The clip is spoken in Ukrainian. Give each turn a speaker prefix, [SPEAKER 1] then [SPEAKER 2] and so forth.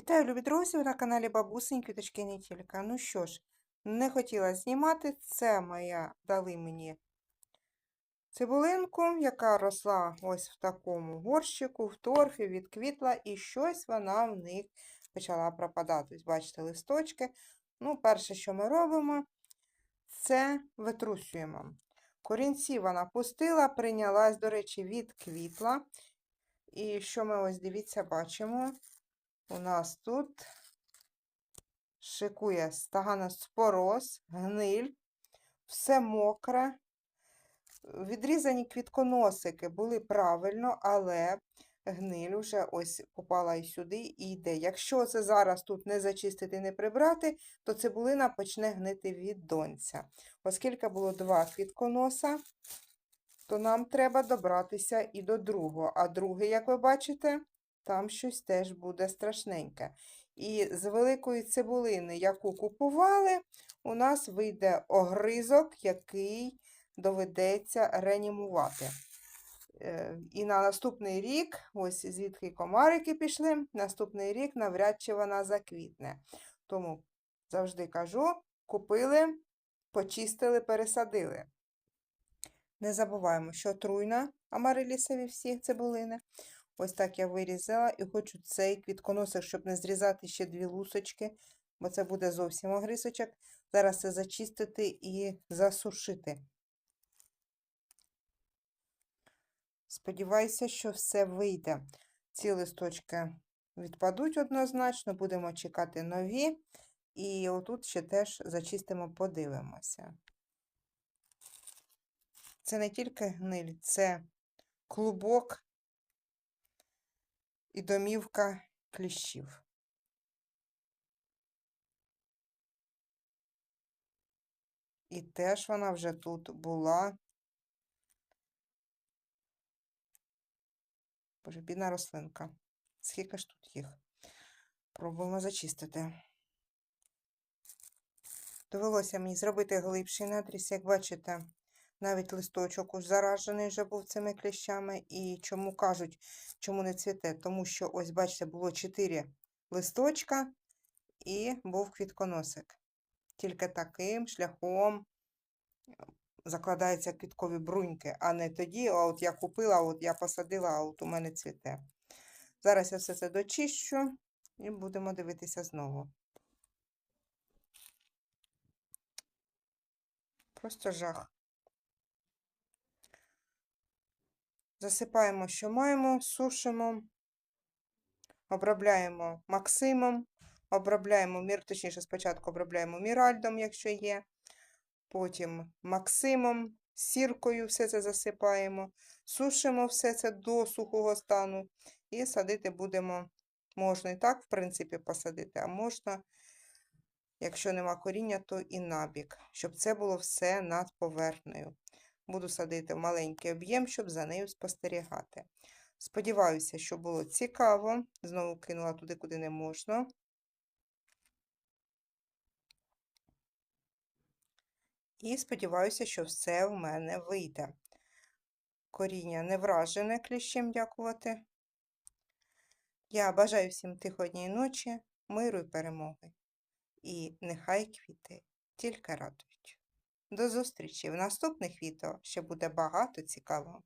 [SPEAKER 1] Вітаю, любі друзі! Ви на каналі Бабусень Квіточки тільки. Ну що ж, не хотіла знімати. Це моя дали мені цибулинку, яка росла ось в такому горщику, в торфі, відквітла, і щось вона в них почала пропадати. Бачите, листочки. Ну, перше, що ми робимо, це витрусюємо. Корінці вона пустила, прийнялась, до речі, відквітла. І що ми ось дивіться, бачимо. У нас тут шикує стаганоспороз, гниль, все мокре. Відрізані квітконосики були правильно, але гниль уже ось попала і сюди і йде. Якщо це зараз тут не зачистити, не прибрати, то цибулина почне гнити від донця. Оскільки було два квітконоса, то нам треба добратися і до другого. А другий, як ви бачите, там щось теж буде страшненьке. І з великої цибулини, яку купували, у нас вийде огризок, який доведеться реанімувати. Е, І на наступний рік, ось звідки комарики пішли, наступний рік навряд чи вона заквітне. Тому завжди кажу: купили, почистили, пересадили. Не забуваємо, що труйна амарилісові всі цибулини. Ось так я вирізала і хочу цей квітконосик, щоб не зрізати ще дві лусочки, бо це буде зовсім огрисочок. Зараз це зачистити і засушити. Сподіваюся, що все вийде. Ці листочки відпадуть однозначно, будемо чекати нові. І отут ще теж зачистимо, подивимося. Це не тільки гниль, це клубок і домівка кліщів. І теж вона вже тут була. Боже, бідна рослинка. Скільки ж тут їх? Пробуємо зачистити. Довелося мені зробити глибший надріз, як бачите, навіть листочок уж заражений вже був цими кліщами. І чому кажуть, чому не цвіте? Тому що, ось, бачите, було 4 листочка і був квітконосик. Тільки таким шляхом закладаються квіткові бруньки, а не тоді, а от я купила, от я посадила, а от у мене цвіте. Зараз я все це дочищу і будемо дивитися знову. Просто жах. Засипаємо, що маємо, сушимо, обробляємо Максимом, обробляємо точніше, спочатку обробляємо Міральдом, якщо є. Потім Максимом, сіркою все це засипаємо, сушимо все це до сухого стану і садити будемо. Можна і так, в принципі, посадити, а можна, якщо нема коріння, то і набік, щоб це було все над поверхнею. Буду садити в маленький об'єм, щоб за нею спостерігати. Сподіваюся, що було цікаво. Знову кинула туди, куди не можна. І сподіваюся, що все в мене вийде. Коріння не вражене кліщем, дякувати. Я бажаю всім тихої ночі, миру і перемоги. І нехай квіти тільки радують. До зустрічі в наступних відео ще буде багато цікавого.